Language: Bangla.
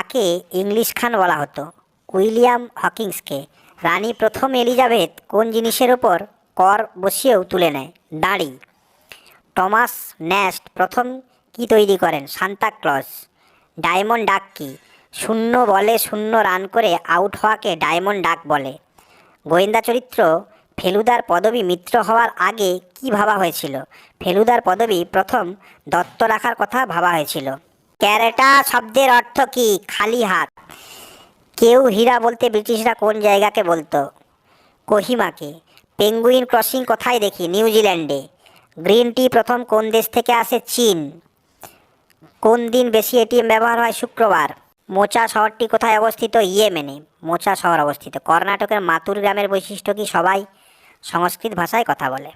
কাকে ইংলিশ খান বলা হতো। উইলিয়াম হকিংসকে। রানী প্রথম এলিজাবেথ কোন জিনিসের ওপর কর বসিয়েও তুলে নেয়? দাঁড়ি। টমাস ন্যাস্ট প্রথম কি তৈরি করেন? Santa Claus. ডায়মন্ড ডাক কি? শূন্য বলে শূন্য রান করে আউট হওয়াকে ডায়মন্ড ডাক বলে। গোয়েন্দা চরিত্র ফেলুদার পদবী মিত্র হওয়ার আগে কি ভাবা হয়েছিল? ফেলুদার পদবী প্রথম দত্ত রাখার কথা ভাবা হয়েছিল। ক্যারেটা শব্দের অর্থ কি? খালি হাত। কেউ হীরা বলতে ব্রিটিশরা কোন জায়গাকে বলতো? কোহিমাকে। পেঙ্গুইন ক্রসিং কোথায় দেখি? নিউজিল্যান্ডে গ্রিন টি প্রথম কোন দেশ থেকে আসে? চীন। কোন দিন বেশি এটিএম ব্যবহার হয়? শুক্রবার। মোচা শহরটি কোথায় অবস্থিত? ইয়েমেনে। মোচা শহর অবস্থিত। কর্ণাটকের মাতুর গ্রামের বৈশিষ্ট্য কি সবাই সংস্কৃত ভাষায় কথা বলে?